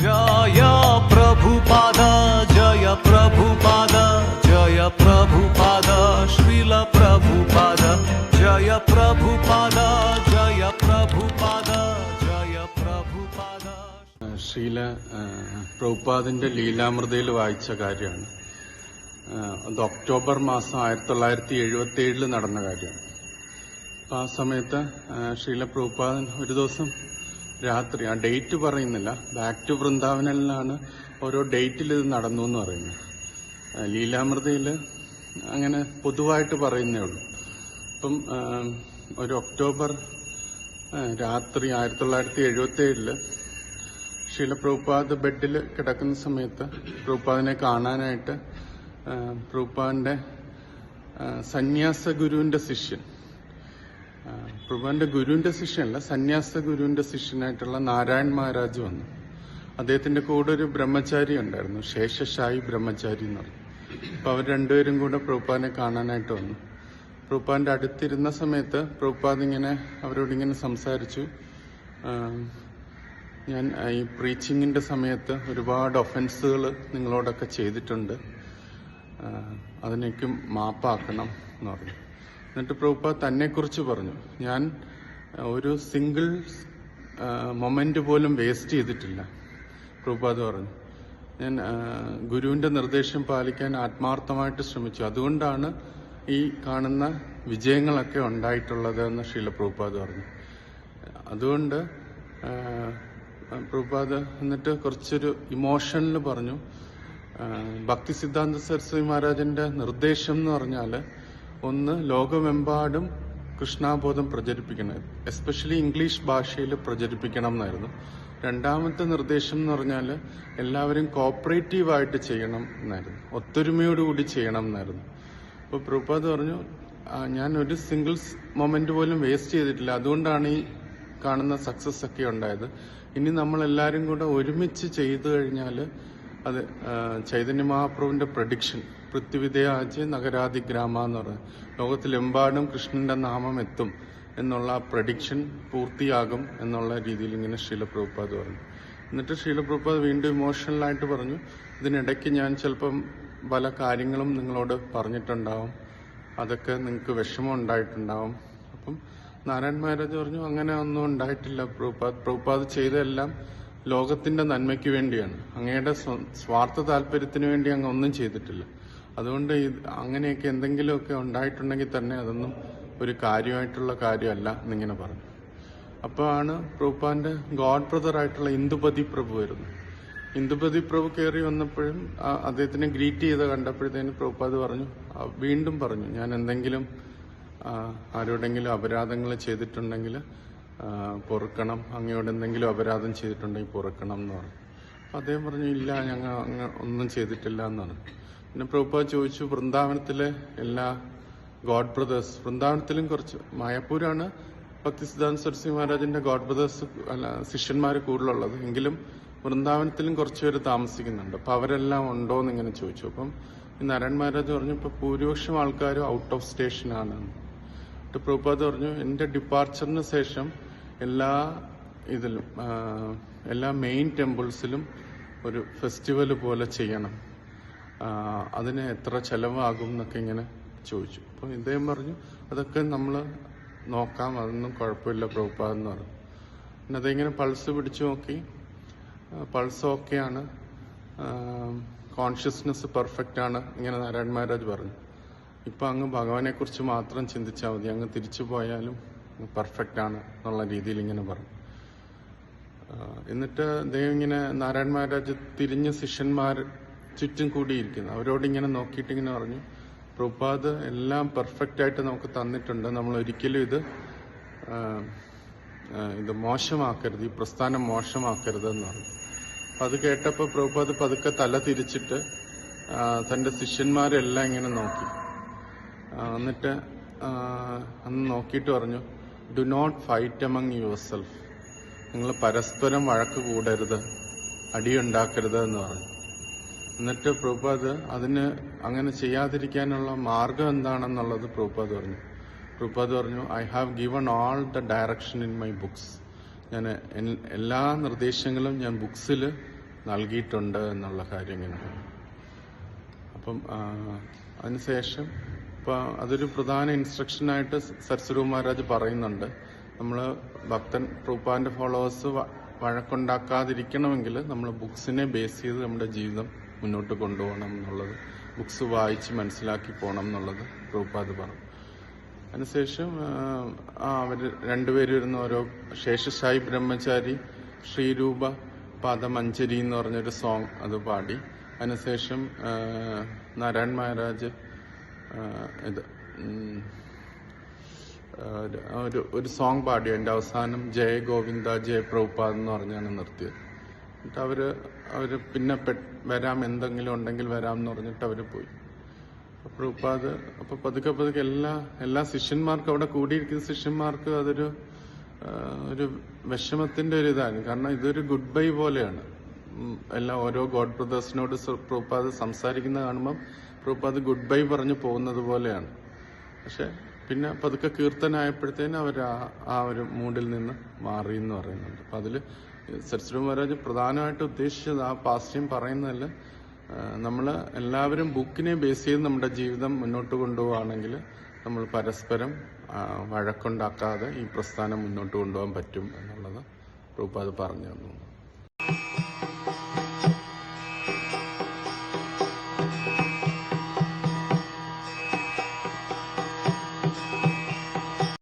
ജയ ശ്രീല പ്രഭുപാദ ലീലാമൃതയിൽ വായിച്ച കാര്യമാണ്. അത് ഒക്ടോബർ മാസം ആയിരത്തി തൊള്ളായിരത്തി എഴുപത്തി ഏഴിൽ നടന്ന കാര്യമാണ്. അപ്പൊ ആ സമയത്ത് ശ്രീല പ്രഭുപാദൻ ഒരു ദിവസം രാത്രി. ആ ഡേറ്റ് പറയുന്നില്ല. ബാക്ക് ടു വൃന്ദാവനിലാണ് ഓരോ ഡേറ്റിൽ ഇത് നടന്നു എന്ന് പറയുന്നത്. ലീലാമൃതയിൽ അങ്ങനെ പൊതുവായിട്ട് പറയുന്നേ ഉള്ളൂ. അപ്പം ഒരു ഒക്ടോബർ രാത്രി ആയിരത്തി തൊള്ളായിരത്തി എഴുപത്തി ഏഴിൽ ശീല പ്രഭുപാദ് ബെഡിൽ കിടക്കുന്ന സമയത്ത് പ്രഭുപാദിനെ കാണാനായിട്ട് പ്രൂപ്പാദിന്റെ സന്യാസ ഗുരുവിന്റെ ശിഷ്യൻ ആ, പ്രഭുപാദിന്റെ ഗുരുവിന്റെ ശിഷ്യനല്ല സന്യാസ ഗുരുവിന്റെ ശിഷ്യനായിട്ടുള്ള നാരായൺ മഹാരാജ് വന്നു. അദ്ദേഹത്തിന്റെ കൂടെ ഒരു ബ്രഹ്മചാരി ഉണ്ടായിരുന്നു ശേഷശായി ബ്രഹ്മചാരി എന്ന് പറഞ്ഞു അപ്പൊ അവർ രണ്ടുപേരും കൂടെ പ്രഭുപ്പാനെ കാണാനായിട്ട് വന്നു. പ്രഭുപാദിന്റെ അടുത്തിരുന്ന സമയത്ത് പ്രഭുപാദ് ഇങ്ങനെ അവരോട് ഇങ്ങനെ സംസാരിച്ചു. ഞാൻ ഈ പ്രീച്ചിങ്ങിന്റെ സമയത്ത് ഒരുപാട് ഒഫൻസുകൾ നിങ്ങളോടൊക്കെ ചെയ്തിട്ടുണ്ട്. അതിനേക്ക് മാപ്പാക്കണം എന്ന് പറഞ്ഞു. എന്നിട്ട് പ്രഭുപ്പ തന്നെക്കുറിച്ച് പറഞ്ഞു. ഞാൻ ഒരു സിംഗിൾ മൊമെന്റ് പോലും വേസ്റ്റ് ചെയ്തിട്ടില്ല. പ്രഭുപാദ് പറഞ്ഞു. ഞാൻ ഗുരുവിന്റെ നിർദ്ദേശം പാലിക്കാൻ ആത്മാർത്ഥമായിട്ട് ശ്രമിച്ചു. അതുകൊണ്ടാണ് ഈ കാണുന്ന വിജയങ്ങളൊക്കെ ഉണ്ടായിട്ടുള്ളത് എന്ന് ശീല പ്രഭുപാദ് പറഞ്ഞു. അതുകൊണ്ട് പ്രഭുപാദ് എന്നിട്ട് കുറച്ചൊരു ഇമോഷനിൽ പറഞ്ഞു. ഭക്തി സിദ്ധാന്ത സരസ്വതി മഹാരാജന്റെ നിർദ്ദേശം എന്ന് പറഞ്ഞാൽ ഒന്ന് ലോകമെമ്പാടും കൃഷ്ണാബോധം പ്രചരിപ്പിക്കണം. എസ്പെഷ്യലി ഇംഗ്ലീഷ് ഭാഷയിൽ പ്രചരിപ്പിക്കണം എന്നായിരുന്നു. രണ്ടാമത്തെ നിർദ്ദേശം എന്ന് പറഞ്ഞാൽ എല്ലാവരും കോപ്പറേറ്റീവായിട്ട് ചെയ്യണം എന്നായിരുന്നു. ഒത്തൊരുമയോടുകൂടി ചെയ്യണം എന്നായിരുന്നു. അപ്പോൾ പ്രഭുപാദ് പറഞ്ഞു ഞാൻ ഒരു സിംഗിൾ മൊമെന്റ് പോലും വേസ്റ്റ് ചെയ്തിട്ടില്ല. അതുകൊണ്ടാണ് ഈ കാണുന്ന സക്സസ് ഒക്കെ ഉണ്ടായത്. ഇനി നമ്മൾ എല്ലാവരും കൂടെ ഒരുമിച്ച് ചെയ്തു കഴിഞ്ഞാൽ അത് ചൈതന്യ മഹാപ്രഭുവിന്റെ പ്രഡിക്ഷൻ പൃഥ്വിതയാജ് നഗരാതി ഗ്രാമ എന്ന് പറയുന്നത് ലോകത്തിലെമ്പാടും കൃഷ്ണന്റെ നാമം എത്തും എന്നുള്ള പ്രഡിക്ഷൻ പൂർത്തിയാകും എന്നുള്ള രീതിയിൽ ഇങ്ങനെ ശീലപ്രഭുപാദ് പറഞ്ഞു. എന്നിട്ട് ശീലപ്രഭുപാദ് വീണ്ടും ഇമോഷണലായിട്ട് പറഞ്ഞു ഇതിനിടയ്ക്ക് ഞാൻ ചിലപ്പം പല കാര്യങ്ങളും നിങ്ങളോട് പറഞ്ഞിട്ടുണ്ടാവും അതൊക്കെ നിങ്ങൾക്ക് വിഷമം ഉണ്ടായിട്ടുണ്ടാവും. അപ്പം നാരായൺ മഹാരാജ് പറഞ്ഞു അങ്ങനെ ഒന്നും ഉണ്ടായിട്ടില്ല പ്രഭുപാദ്. പ്രഭുപാദ് ചെയ്തതെല്ലാം ലോകത്തിന്റെ നന്മയ്ക്ക് വേണ്ടിയാണ്. അങ്ങയുടെ സ്വാർത്ഥ താല്പര്യത്തിന് വേണ്ടി അങ്ങ് ഒന്നും ചെയ്തിട്ടില്ല. അതുകൊണ്ട് അങ്ങനെയൊക്കെ എന്തെങ്കിലുമൊക്കെ ഉണ്ടായിട്ടുണ്ടെങ്കിൽ തന്നെ അതൊന്നും ഒരു കാര്യമായിട്ടുള്ള കാര്യമല്ല എന്നിങ്ങനെ പറഞ്ഞു. അപ്പോഴാണ് പ്രഭുപ്പാന്റെ ഗോഡ് ബ്രദർ ആയിട്ടുള്ള ഇന്ദുപതി പ്രഭു വരുന്നത്. ഇന്ദുപതി പ്രഭു കയറി വന്നപ്പോഴും അദ്ദേഹത്തിനെ ഗ്രീറ്റ് ചെയ്ത് കണ്ടപ്പോഴത്തേന് പ്രഭുപാദ് പറഞ്ഞു വീണ്ടും പറഞ്ഞു ഞാൻ എന്തെങ്കിലും ആരോടെങ്കിലും അപരാധങ്ങൾ ചെയ്തിട്ടുണ്ടെങ്കിൽ പൊറുക്കണം. അങ്ങയോട് എന്തെങ്കിലും അപരാധം ചെയ്തിട്ടുണ്ടെങ്കിൽ പൊറുക്കണം എന്ന് പറഞ്ഞു. അപ്പം അദ്ദേഹം പറഞ്ഞു ഇല്ല ഞങ്ങൾ അങ്ങ് ഒന്നും ചെയ്തിട്ടില്ല എന്നാണ്. പിന്നെ പ്രഭുപ്പ ചോദിച്ചു വൃന്ദാവനത്തിലെ എല്ലാ ഗോഡ് ബ്രദേഴ്സ് വൃന്ദാവനത്തിലും കുറച്ച് മായപ്പൂരാണ് ഭക്തി സിദ്ധാന്ത സരസ്വതി മഹാരാജിന്റെ ഗോഡ് ബ്രദേഴ്സ് അല്ല ശിഷ്യന്മാർ കൂടുതലുള്ളത്. എങ്കിലും വൃന്ദാവനത്തിലും കുറച്ച് താമസിക്കുന്നുണ്ട്. അപ്പൊ അവരെല്ലാം ഉണ്ടോ എന്ന് ഇങ്ങനെ ചോദിച്ചു. അപ്പം ഈ നാരായൺ മഹാരാജ് പറഞ്ഞു ഇപ്പൊ ഭൂരിപക്ഷം ആൾക്കാരും ഔട്ട് ഓഫ് സ്റ്റേഷനാണ് പ്രഭുപാദ് പറഞ്ഞു എന്റെ ഡിപ്പാർച്ചറിന് ശേഷം എല്ലാ ഇതിലും എല്ലാ മെയിൻ ടെമ്പിൾസിലും ഒരു ഫെസ്റ്റിവൽ പോലെ ചെയ്യണം. അതിന് എത്ര ചെലവാകും എന്നൊക്കെ ഇങ്ങനെ ചോദിച്ചു. അപ്പോൾ ഇദ്ദേഹം പറഞ്ഞു അതൊക്കെ നമ്മൾ നോക്കാം അതൊന്നും കുഴപ്പമില്ല പ്രഭുപാദ് എന്ന് പറഞ്ഞു. പിന്നെ അതിങ്ങനെ പൾസ് പിടിച്ചു നോക്കി. പൾസ് ഓക്കെയാണ്. കോൺഷ്യസ്നെസ് പെർഫെക്റ്റ് ആണ് ഇങ്ങനെ നാരായൺ മഹാരാജ് പറഞ്ഞു. ഇപ്പം അങ്ങ് ഭഗവാനെക്കുറിച്ച് മാത്രം ചിന്തിച്ചാൽ മതി. അങ്ങ് തിരിച്ചു പോയാലും പെർഫെക്റ്റ് ആണ് എന്നുള്ള രീതിയിൽ ഇങ്ങനെ പറഞ്ഞു എന്നിട്ട് ദൈവം ഇങ്ങനെ നാരായണ മഹാരാജ് തിരിഞ്ഞ ശിഷ്യന്മാർ ചുറ്റും കൂടിയിരിക്കുന്നു. അവരോട് ഇങ്ങനെ നോക്കിയിട്ട് ഇങ്ങനെ പറഞ്ഞു പ്രഭാത് എല്ലാം പെർഫെക്റ്റ് ആയിട്ട് നമുക്ക് തന്നിട്ടുണ്ട്. നമ്മൾ ഒരിക്കലും ഇത് ഇത് മോശമാക്കരുത്. ഈ പ്രസ്ഥാനം മോശമാക്കരുത് എന്ന് പറഞ്ഞു. അപ്പൊ അത് കേട്ടപ്പോൾ പ്രഭുപാദ് പതുക്കെ തല തിരിച്ചിട്ട് തന്റെ ശിഷ്യന്മാരെല്ലാം ഇങ്ങനെ നോക്കി. എന്നിട്ട് അന്ന് നോക്കിയിട്ട് പറഞ്ഞു do not fight among yourself നിങ്ങൾ പരസ്പരം വഴക്ക് കൂടരുത് അടിയുണ്ടാക്കരുത് എന്ന് പറഞ്ഞു. എന്നിട്ട് പ്രഭുപാദ് അതിന് അങ്ങനെ ചെയ്യാതിരിക്കാനുള്ള മാർഗം എന്താണെന്നുള്ളത് പ്രഭുപാദ് പറഞ്ഞു. പ്രഭുപാദ് പറഞ്ഞു I have given all the direction in my books ഞാൻ എല്ലാ നിർദ്ദേശങ്ങളും ഞാൻ ബുക്സിൽ നൽകിയിട്ടുണ്ട് എന്നുള്ള കാര്യം ഇങ്ങനെ അപ്പം അതിനുശേഷം ഇപ്പം അതൊരു പ്രധാന ഇൻസ്ട്രക്ഷനായിട്ട് സരസ്വരൂ മഹാരാജ് പറയുന്നുണ്ട്. നമ്മൾ ഭക്തൻ പ്രൂപ്പാന്റെ ഫോളോവേഴ്സ് വഴക്കുണ്ടാക്കാതിരിക്കണമെങ്കിൽ നമ്മൾ ബുക്സിനെ ബേസ് ചെയ്ത് നമ്മുടെ ജീവിതം മുന്നോട്ട് കൊണ്ടുപോകണം എന്നുള്ളത് ബുക്സ് വായിച്ച് മനസ്സിലാക്കി പോകണം എന്നുള്ളത് പ്രൂപ്പാത് പറഞ്ഞു. അതിനുശേഷം അവർ രണ്ടുപേരും ഇരുന്ന് ഓരോ ശേഷശായി ബ്രഹ്മചാരി ശ്രീരൂപ പാദമഞ്ജരി എന്ന് പറഞ്ഞൊരു സോങ് അത് പാടി. അതിനുശേഷം നാരായൺ മഹാരാജ് ഇത് ഒരു ഒരു സോങ് പാടി എന്റെ അവസാനം ജയ ഗോവിന്ദ ജയ പ്രഭുപാദ് എന്ന് പറഞ്ഞാണ് നിർത്തിയത്. എന്നിട്ട് അവർ അവർ പിന്നെ വരാം എന്തെങ്കിലും ഉണ്ടെങ്കിൽ വരാം എന്ന് പറഞ്ഞിട്ട് അവർ പോയി. പ്രഭുപാദ് അപ്പോൾ പതുക്കെ പതുക്കെ എല്ലാ എല്ലാ ശിഷ്യന്മാർക്കും അവിടെ കൂടിയിരിക്കുന്ന ശിഷ്യന്മാർക്ക് അതൊരു ഒരു വിഷമത്തിന്റെ ഒരു ഇതാണ്. കാരണം ഇതൊരു ഗുഡ് ബൈ പോലെയാണ്. എല്ലാ ഓരോ ഗോഡ് ബ്രദേഴ്സിനോട് പ്രൂപ്പാത് സംസാരിക്കുന്ന കാണുമ്പം പ്രൂപ്പാത് ഗുഡ് ബൈ പറഞ്ഞു പോകുന്നത് പോലെയാണ്. പക്ഷെ പിന്നെ പതുക്കെ കീർത്തനായപ്പോഴത്തേന് അവർ ആ ഒരു മൂഡിൽ നിന്ന് മാറി എന്ന് പറയുന്നുണ്ട്. അപ്പം അതിൽ സരസ്വതി മഹാരാജ് പ്രധാനമായിട്ട് ഉദ്ദേശിച്ചത് ആ പാസ്റ്റ്യം പറയുന്നതല്ല നമ്മൾ എല്ലാവരും ബുക്കിനെ ബേസ് ചെയ്ത് നമ്മുടെ ജീവിതം മുന്നോട്ട് കൊണ്ടുപോവുകയാണെങ്കിൽ നമ്മൾ പരസ്പരം ആ, വഴക്കുണ്ടാക്കാതെ ഈ പ്രസ്ഥാനം മുന്നോട്ട് കൊണ്ടുപോകാൻ പറ്റും എന്നുള്ളത് റൂപാത് പറഞ്ഞു തന്നു.